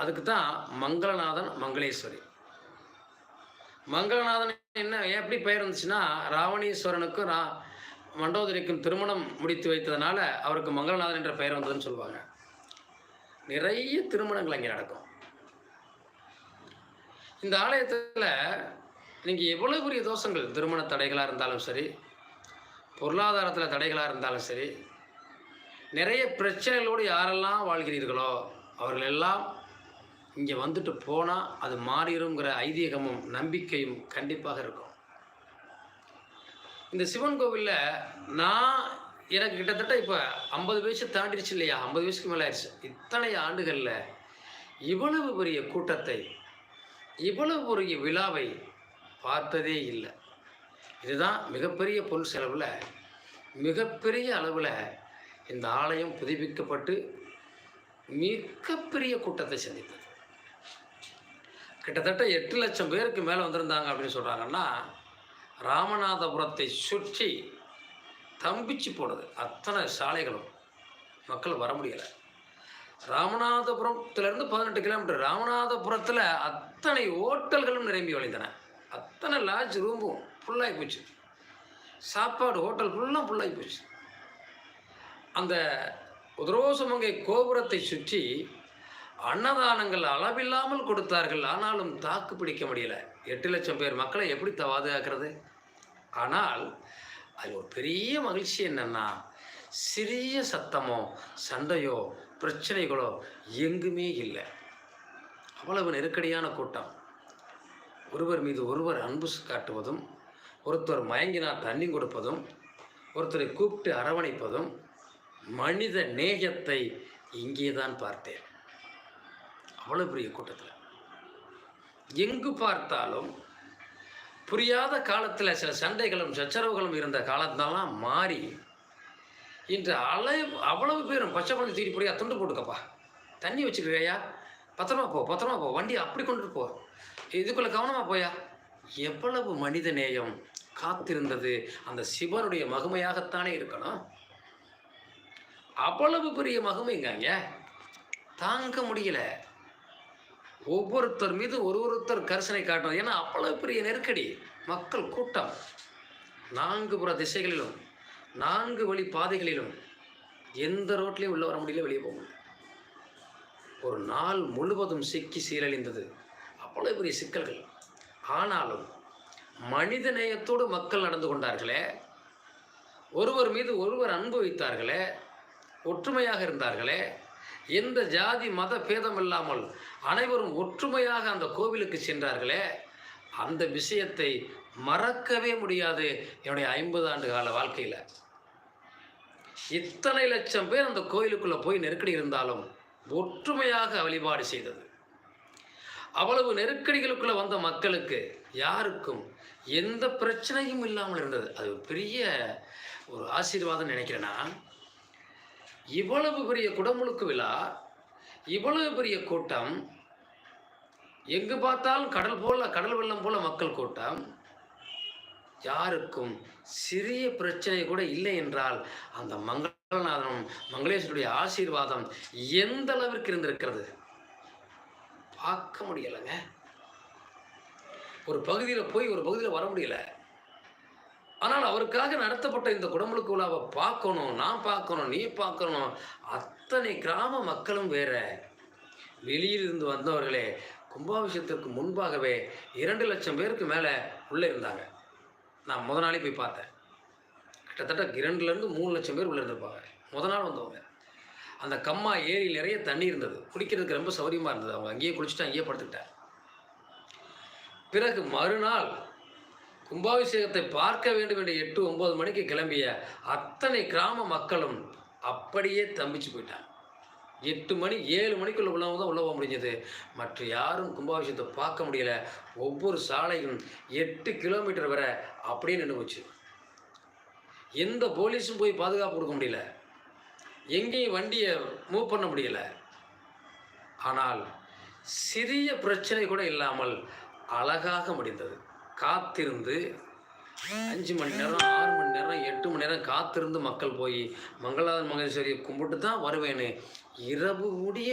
அதுக்கு தான் மங்களநாதன் மங்களேஸ்வரி. மங்களநாதன் என்ன எப்படி பெயர் இருந்துச்சுன்னா ராவணீஸ்வரனுக்கும் ரா மண்டோதரிக்கும் திருமணம் முடித்து வைத்ததுனால அவருக்கு மங்களநாதன் என்ற பெயர் வந்ததுன்னு சொல்லுவாங்க. நிறைய திருமணங்கள் அங்கே நடக்கும். இந்த ஆலயத்தில் நீங்கள் எவ்வளோ பெரிய தோஷங்கள் திருமண தடைகளாக இருந்தாலும் சரி பொருளாதாரத்தில் தடைகளாக இருந்தாலும் சரி நிறைய பிரச்சனைகளோடு யாரெல்லாம் வாழ்கிறீர்களோ அவர்கள் எல்லாம் இங்கே வந்துட்டு போனால் அது மாறிடுங்கிற ஐதீகமும் நம்பிக்கையும் கண்டிப்பாக இருக்கும். இந்த சிவன் கோவிலில் நான் எனக்கு கிட்டத்தட்ட இப்போ ஐம்பது வயசு தாண்டிடுச்சு இல்லையா? ஐம்பது வயசுக்கு மேலே ஆயிடுச்சு. இத்தனை ஆண்டுகளில் இவ்வளவு பெரிய கூட்டத்தை இவ்வளவு பெரிய விழாவை பார்த்ததே இல்லை. இதுதான் மிகப்பெரிய பொருள் செலவில் மிகப்பெரிய அளவில் இந்த ஆலயம் புதுப்பிக்கப்பட்டு மிகப்பெரிய கூட்டத்தை சந்தித்தது. கிட்டத்தட்ட எட்டு லட்சம் பேருக்கு மேலே வந்திருந்தாங்க அப்படின்னு சொல்கிறாங்கன்னா ராமநாதபுரத்தை சுற்றி தம்பிச்சு போடுது அத்தனை சாலைகளும் மக்கள் வர முடியலை. ராமநாதபுரத்துலேருந்து பதினெட்டு கிலோமீட்டர். ராமநாதபுரத்தில் அத்தனை ஹோட்டல்களும் நிரம்பி வழிந்தன. அத்தனை லாட்ஜ் ரூமும் ஃபுல்லாகி போச்சு. சாப்பாடு ஹோட்டல் ஃபுல்லாக ஃபுல்லாகி போச்சு. அந்த உதரோசமங்கை கோபுரத்தை சுற்றி அன்னதானங்கள் அளவில்லாமல் கொடுத்தார்கள். ஆனாலும் தாக்கு பிடிக்க முடியல. எட்டு லட்சம் பேர் மக்களை எப்படி பாதுகாக்கிறது ஆனால் அது ஒரு பெரிய மகிழ்ச்சி என்னன்னா சிறிய சத்தமோ சண்டையோ பிரச்சனைகளோ எங்குமே இல்லை. அவ்வளவு நெருக்கடியான கூட்டம். ஒருவர் மீது ஒருவர் அன்பு காட்டுவதும் ஒருத்தர் மயங்கினால் தண்ணி கொடுப்பதும் ஒருத்தரை கூப்பிட்டு அரவணைப்பதும் மனித நேயத்தை இங்கே தான் பார்த்தேன். அவ்வளோ பெரிய கூட்டத்தில். எங்கு பார்த்தாலும் புரியாத காலத்தில் சில சண்டைகளும் சச்சரவுகளும் இருந்த காலத்தெல்லாம் மாறி இன்று அலை அவ்வளவு பேரும் பச்சை குழந்தை தூக்கி போடியா துண்டு போட்டுக்கப்பா. தண்ணி வச்சுக்கிறியா பத்திரமா போ பத்திரமா போ வண்டி அப்படி கொண்டுட்டு போ. இதுக்குள்ளே கவனமாக போயா? எவ்வளவு மனித நேயம் காத்திருந்தது அந்த சிவனுடைய மகிமையாகத்தானே இருக்கணும். அவ்வளவு பெரிய மகிமைங்க தாங்க முடியல. ஒவ்வொருத்தர் மீது ஒரு ஒருத்தர் கரிசனை காட்டணும். ஏன்னா அவ்வளவு பெரிய நெருக்கடி. மக்கள் கூட்டம். நான்கு புற திசைகளிலும் நான்கு வழி பாதைகளிலும் எந்த ரோட்லேயும் உள்ள வர முடியல வெளியே போக முடியல. ஒரு நாள் முழுவதும் சிக்கி சீரழிந்தது. அவ்வளவு பெரிய சிக்கல்கள். ஆனாலும் மனித நேயத்தோடு மக்கள் நடந்து கொண்டார்களே ஒருவர் மீது ஒருவர் அன்பு வைத்தார்களே ஒற்றுமையாக இருந்தார்களே எந்த ஜாதி மத பேதம் இல்லாமல் அனைவரும் ஒற்றுமையாக அந்த கோவிலுக்கு சென்றார்களே அந்த விஷயத்தை மறக்கவே முடியாது என்னுடைய ஐம்பது ஆண்டு கால வாழ்க்கையில். இத்தனை லட்சம் பேர் அந்த கோயிலுக்குள்ளே போய் நெருக்கடி இருந்தாலும் ஒற்றுமையாக வழிபாடு செய்தது. அவ்வளவு நெருக்கடிகளுக்குள்ளே வந்த மக்களுக்கு யாருக்கும் எந்த பிரச்சனையும் இல்லாமல் இருந்தது. அது ஒரு பெரிய ஒரு ஆசீர்வாதம் நினைக்கிறேன்னா இவ்வளவு பெரிய குடமுழுக்கு விழா இவ்வளவு பெரிய கூட்டம் எங்கு பார்த்தாலும் கடல் போல கடல் வெள்ளம் போல மக்கள் கூட்டம். யாருக்கும் சிறிய பிரச்சனை கூட இல்லை என்றால் அந்த மங்களநாதனும் மங்களேஸ்வருடைய ஆசீர்வாதம் எந்த அளவிற்கு இருந்திருக்கிறது? பார்க்க முடியலைங்க. ஒரு பகுதியில் போய் ஒரு பகுதியில் வர முடியல. ஆனால் அவருக்காக நடத்தப்பட்ட இந்த குடமுழுக்கு விழாவை பார்க்கணும் நான் பார்க்கணும் நீ பார்க்கணும். அத்தனை கிராம மக்களும் வேற. வெளியிலிருந்து வந்தவர்களே கும்பாபிஷேகத்திற்கு முன்பாகவே இரண்டு லட்சம் பேருக்கு மேலே உள்ளே இருந்தாங்க. நான் முத நாளே போய் பார்த்தேன். கிட்டத்தட்ட இரண்டுலேருந்து மூணு லட்சம் பேர் உள்ளே இருந்திருப்பாங்க. முத நாள் வந்தவங்க. அந்த கம்மா ஏரி நிறைய தண்ணி இருந்தது. குடிக்கிறதுக்கு ரொம்ப சௌரியமாக இருந்தது. அவங்க அங்கேயே குளிச்சுட்டு அங்கேயே படுத்துக்கிட்டேன் பிறகு மறுநாள் கும்பாபிஷேகத்தை பார்க்க வேண்டும் என்று எட்டு ஒன்பது மணிக்கு கிளம்பிய அத்தனை கிராம மக்களும் அப்படியே தம்பிச்சு போயிட்டாங்க. எட்டு மணி ஏழு மணிக்குள்ளே உள்ளவங்க தான் உள்ள போக முடிஞ்சது. மற்ற யாரும் கும்பாபிஷேகத்தை பார்க்க முடியல. ஒவ்வொரு சாலையும் எட்டு கிலோமீட்டர் வரை அப்படியே நின்று போச்சு. எந்த போலீஸும் போய் பாதுகாப்பு கொடுக்க முடியல. எங்கேயும் வண்டியை மூவ் பண்ண முடியல. ஆனால் சிறிய பிரச்சனை கூட இல்லாமல் அழகாக முடிந்தது. காத்திருந்து அஞ்சு மணி நேரம் ஆறு மணி நேரம் எட்டு மணி நேரம் காத்திருந்து மக்கள் போய் மங்களாத மகேஸ்வரியை கும்பிட்டு தான் வருவேன்னு இரவு முடிய